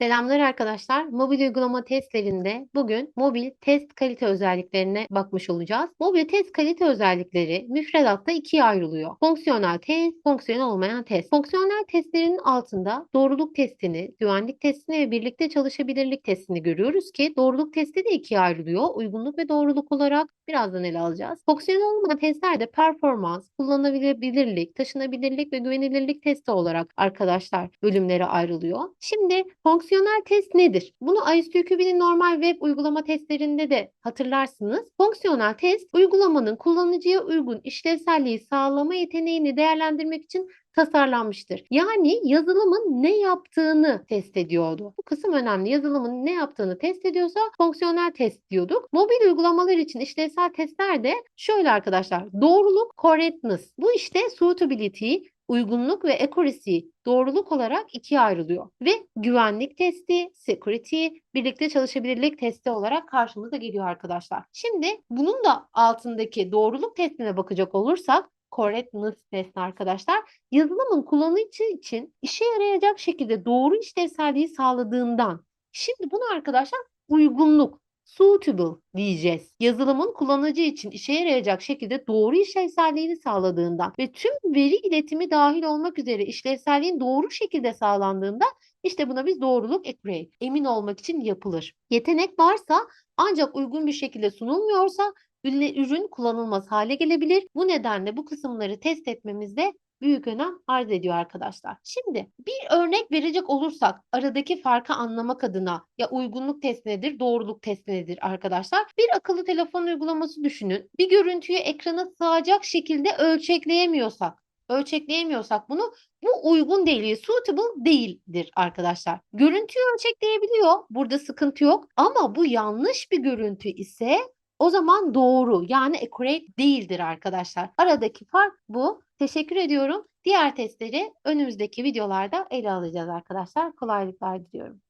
Selamlar arkadaşlar. Mobil uygulama testlerinde bugün mobil test kalite özelliklerine bakmış olacağız. Mobil test kalite özellikleri müfredatta ikiye ayrılıyor. Fonksiyonel test, fonksiyonel olmayan test. Fonksiyonel testlerin altında doğruluk testini, güvenlik testini ve birlikte çalışabilirlik testini görüyoruz ki doğruluk testi de ikiye ayrılıyor. Uygunluk ve doğruluk olarak birazdan ele alacağız. Fonksiyonel olmayan testlerde performans, kullanılabilirlik, taşınabilirlik ve güvenilirlik testi olarak arkadaşlar bölümlere ayrılıyor. Şimdi fonksiyonel test nedir? Bunu ISTQB'nin normal web uygulama testlerinde de hatırlarsınız. Fonksiyonel test uygulamanın kullanıcıya uygun işlevselliği sağlama yeteneğini değerlendirmek için tasarlanmıştır. Yani yazılımın ne yaptığını test ediyordu. Bu kısım önemli. Yazılımın ne yaptığını test ediyorsa fonksiyonel test diyorduk. Mobil uygulamalar için işlevsel testler de şöyle arkadaşlar. Doğruluk, correctness. Bu işte suitability, uygunluk ve accuracy doğruluk olarak ikiye ayrılıyor. Ve güvenlik testi, security, birlikte çalışabilirlik testi olarak karşımıza geliyor arkadaşlar. Şimdi bunun da altındaki doğruluk testine bakacak olursak correctness testi arkadaşlar yazılımın kullanıcı için işe yarayacak şekilde doğru işlevselliği sağladığından. Şimdi bunu arkadaşlar uygunluk suitable diyeceğiz. Yazılımın kullanıcı için işe yarayacak şekilde doğru işlevselliğini sağladığından ve tüm veri iletimi dahil olmak üzere işlevselliğin doğru şekilde sağlandığında işte buna biz doğruluk accurate emin olmak için yapılır. Yetenek varsa ancak uygun bir şekilde sunulmuyorsa ürün kullanılmaz hale gelebilir. Bu nedenle bu kısımları test etmemizde büyük önem arz ediyor arkadaşlar. Şimdi bir örnek verecek olursak aradaki farkı anlamak adına ya uygunluk testi nedir, doğruluk testi nedir arkadaşlar? Bir akıllı telefon uygulaması düşünün. Bir görüntüyü ekrana sığacak şekilde ölçekleyemiyorsak, ölçekleyemiyorsak bunu bu uygun değil, suitable değildir arkadaşlar. Görüntüyü ölçekleyebiliyor. Burada sıkıntı yok. Ama bu yanlış bir görüntü ise o zaman doğru yani accurate değildir arkadaşlar. Aradaki fark bu. Teşekkür ediyorum. Diğer testleri önümüzdeki videolarda ele alacağız arkadaşlar. Kolaylıklar diliyorum.